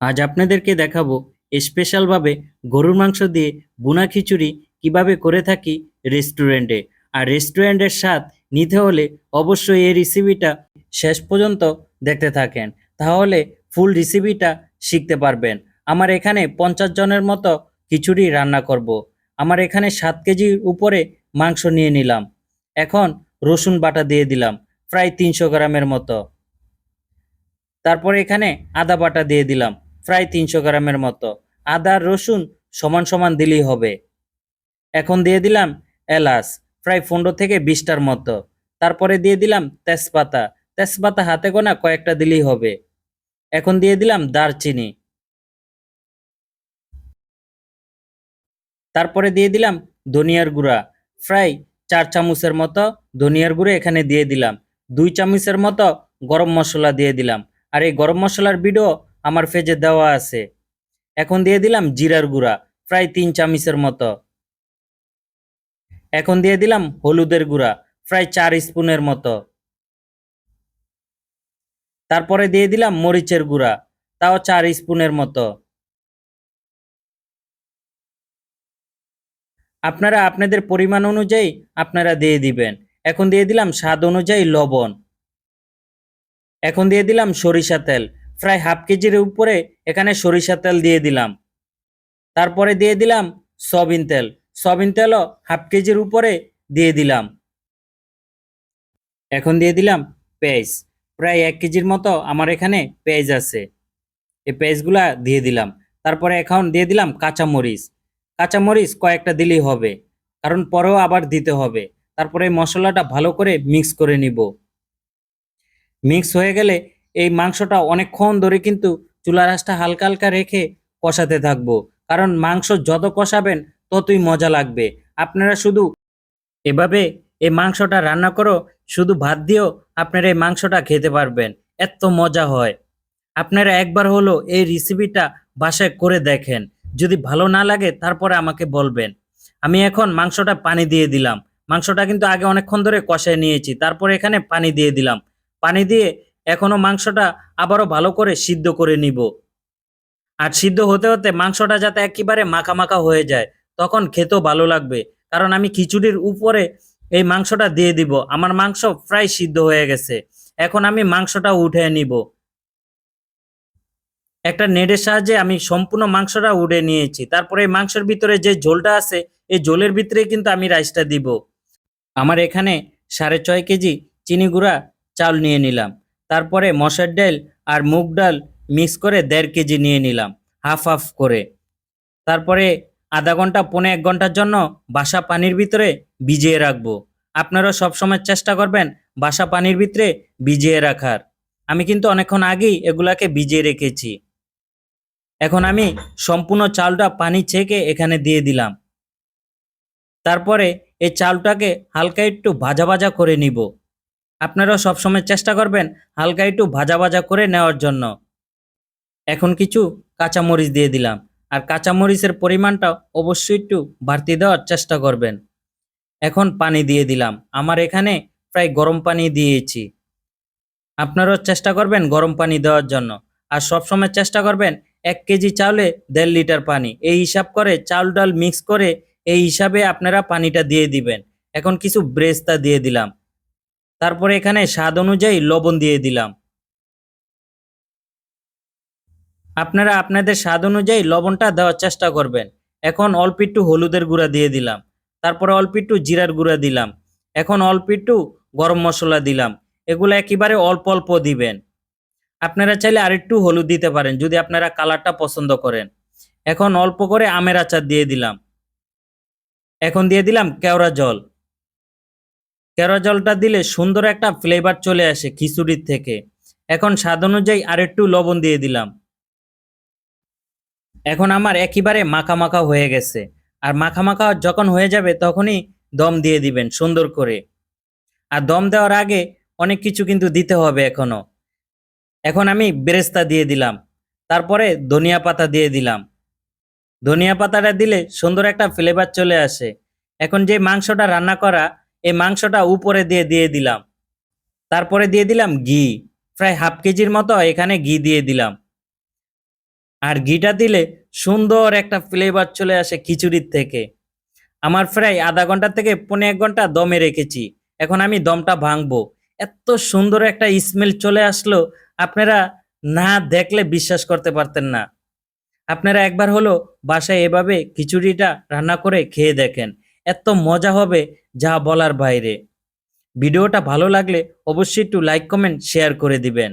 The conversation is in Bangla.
আজ আপনাদেরকে দেখাবো স্পেশালভাবে গরুর মাংস দিয়ে বুনা খিচুড়ি কীভাবে করে থাকি রেস্টুরেন্টে আর রেস্টুরেন্টের স্বাদ নিতে হলে অবশ্যই এই রেসিপিটা শেষ পর্যন্ত দেখতে থাকেন। তাহলে ফুল রেসিপিটা শিখতে পারবেন। আমার এখানে পঞ্চাশ জনের মতো খিচুড়ি রান্না করব। আমার এখানে সাত কেজির উপরে মাংস নিয়ে নিলাম। এখন রসুন বাটা দিয়ে দিলাম, প্রায় তিনশো গ্রামের মতো। তারপরে এখানে আদা বাটা দিয়ে দিলাম। প্রায় তিনশো গ্রামের মতো। আদা, রসুন সমান সমান দিলেই হবে। এখন দিয়ে দিলাম এলাচ, প্রায় পনেরো থেকে বিশটার মতো। তারপরে দিয়ে দিলাম তেজপাতা। তেজপাতা হাতে গোনা কয়েকটা দিলেই হবে। এখন দিয়ে দিলাম দারচিনি। তারপরে দিয়ে দিলাম ধনিয়ার গুঁড়া। প্রায় চার চামচের মতো ধনিয়ার গুঁড়ো এখানে দিয়ে দিলাম। দুই চামচের মতো গরম মশলা দিয়ে দিলাম। আর এই গরম মশলার ভিডিও আমার ফেজে দেওয়া আছে। এখন দিয়ে দিলাম জিরার গুঁড়া, প্রায় তিন চামিচের মতো। এখন দিয়ে দিলাম হলুদের গুঁড়া, প্রায় চার স্পুনের মতো। তারপরে দিয়ে দিলাম মরিচের গুঁড়া, তাও চার স্পুনের মতো। আপনারা আপনাদের পরিমাণ অনুযায়ী আপনারা দিয়ে দিবেন। এখন দিয়ে দিলাম স্বাদ অনুযায়ী লবণ। এখন দিয়ে দিলাম সরিষা তেল। প্রায় হাফ কেজির উপরে এখানে সরিষা তেল দিয়ে দিলাম। তারপরে দিয়ে দিলাম সয়াবিন তেল। সয়াবিন তেলও হাফ কেজির উপরে দিয়ে দিলাম। এখন দিয়ে দিলাম পেঁয়াজ। প্রায় এক কেজির মতো আমার এখানে পেঁয়াজ আছে। এই পেঁয়াজগুলা দিয়ে দিলাম। তারপরে এখন দিয়ে দিলাম কাঁচামরিচ। কাঁচামরিচ কয়েকটা দিলেই হবে, কারণ পরেও আবার দিতে হবে। তারপরে মশলাটা ভালো করে মিক্স করে নিব। মিক্স হয়ে গেলে এই মাংসটা অনেকক্ষণ ধরে কিন্তু চুলা রাসটা হালকা হালকা রেখে কষাতে থাকব। কারণ মাংস যত কষাবেন ততই মজা লাগবে। আপনারা শুধু এভাবে এই মাংসটা রান্না করো, শুধু ভাত দিয়েও আপনারা এই মাংসটা খেতে পারবেন। এত মজা হয়। আপনারা একবার হলো এই রেসিপিটা বাসায় করে দেখেন। যদি ভালো না লাগে তারপরে আমাকে বলবেন। আমি এখন মাংসটা পানি দিয়ে দিলাম। মাংসটা কিন্তু আগে অনেকক্ষণ ধরে কষায় নিয়েছি। তারপরে এখানে পানি দিয়ে দিলাম। পানি দিয়ে এখনও মাংসটা আবারও ভালো করে সিদ্ধ করে নিব। আর সিদ্ধ হতে হতে মাংসটা যাতে একেবারে মাখা মাখা হয়ে যায়, তখন খেতেও ভালো লাগবে। কারণ আমি খিচুড়ির উপরে এই মাংসটা দিয়ে দিব। আমার মাংস প্রায় সিদ্ধ হয়ে গেছে। এখন আমি মাংসটা উঠে নিব। একটা নেটের সাহায্যে আমি সম্পূর্ণ মাংসটা উড়ে নিয়েছি। তারপরে এই মাংসের ভিতরে যে ঝোলটা আছে, এই ঝোলের ভিতরে কিন্তু আমি রাইসটা দিব। আমার এখানে সাড়ে ছয় কেজি চিনি গুঁড়া চাল নিয়ে নিলাম। তারপরে মশার ডাল আর মুগ ডাল মিক্স করে দেড় কেজি নিয়ে নিলাম, হাফ হাফ করে। তারপরে আধা ঘণ্টা, পৌনে এক ঘণ্টার জন্য বাসা পানির ভিতরে ভিজিয়ে রাখব। আপনারা সবসময় চেষ্টা করবেন বাসা পানির ভিতরে ভিজিয়ে রাখার। আমি কিন্তু অনেকক্ষণ আগেই এগুলাকে ভিজিয়ে রেখেছি। এখন আমি সম্পূর্ণ চালটা পানি ছেঁকে এখানে দিয়ে দিলাম। তারপরে এই চালটাকে হালকা একটু ভাজা ভাজা করে নিব। আপনারাও সবসময় চেষ্টা করবেন হালকা একটু ভাজা ভাজা করে নেওয়ার জন্য। এখন কিছু কাঁচামরিচ দিয়ে দিলাম। আর কাঁচামরিচের পরিমাণটা অবশ্যই একটু বাড়তি দেওয়ার চেষ্টা করবেন। এখন পানি দিয়ে দিলাম। আমার এখানে প্রায় গরম পানি দিয়েছি। আপনারাও চেষ্টা করবেন গরম পানি দেওয়ার জন্য। আর সবসময় চেষ্টা করবেন এক কেজি চাউলে দেড় লিটার পানি। এই হিসাব করে চাল ডাল মিক্স করে এই হিসাবে আপনারা পানিটা দিয়ে দিবেন। এখন কিছু ব্রেস্তা দিয়ে দিলাম। তারপরে এখানে স্বাদ অনুযায়ী লবণ দিয়ে দিলাম। আপনারা আপনাদের স্বাদ অনুযায়ী লবণটা দেওয়ার চেষ্টা করবেন। এখন অল্প একটু হলুদের গুঁড়া দিয়ে দিলাম। তারপরে অল্প একটু জিরার গুঁড়া দিলাম। এখন অল্প একটু গরম মশলা দিলাম। এগুলো একেবারে অল্প অল্প দিবেন। আপনারা চাইলে আরেকটু হলুদ দিতে পারেন, যদি আপনারা কালারটা পছন্দ করেন। এখন অল্প করে আমের আচার দিয়ে দিলাম। এখন দিয়ে দিলাম কেওড়া জল। কেওড়া জলটা দিলে সুন্দর একটা ফ্লেভার চলে আসে খিচুড়ির থেকে। এখন স্বাদ অনুযায়ী আরেকটু লবণ দিয়ে দিলাম। এখন আমার একেবারে মাখা মাখা হয়ে গেছে। আর মাখা মাখা যখন হয়ে যাবে তখনই দম দিয়ে দিবেন সুন্দর করে। আর দম দেওয়ার আগে অনেক কিছু কিন্তু দিতে হবে এখনও। এখন আমি বেরেস্তা দিয়ে দিলাম। তারপরে ধনিয়া পাতা দিয়ে দিলাম। ধনিয়া পাতাটা দিলে সুন্দর একটা ফ্লেভার চলে আসে। এখন যে মাংসটা রান্না করা এই মাংসটা উপরে দিয়ে দিয়ে দিলাম। তারপরে দিয়ে দিলাম ঘি। প্রায় হাফ কেজির মতো এখানে ঘি দিয়ে দিলাম। আর ঘিটা দিলে সুন্দর একটা ফ্লেভার চলে আসে খিচুড়ির থেকে। আমার প্রায় আধা ঘণ্টা থেকে পৌনে এক ঘণ্টা দমে রেখেছি। এখন আমি দমটা ভাঙবো। এত সুন্দর একটা স্মেল চলে আসলো, আপনারা না দেখলে বিশ্বাস করতে পারতেন না। আপনারা একবার হলো বাসায় এভাবে খিচুড়িটা রান্না করে খেয়ে দেখেন। এত মজা হবে যা বলার বাইরে। ভিডিওটা ভালো লাগলে অবশ্যই একটু লাইক কমেন্ট শেয়ার করে দিবেন।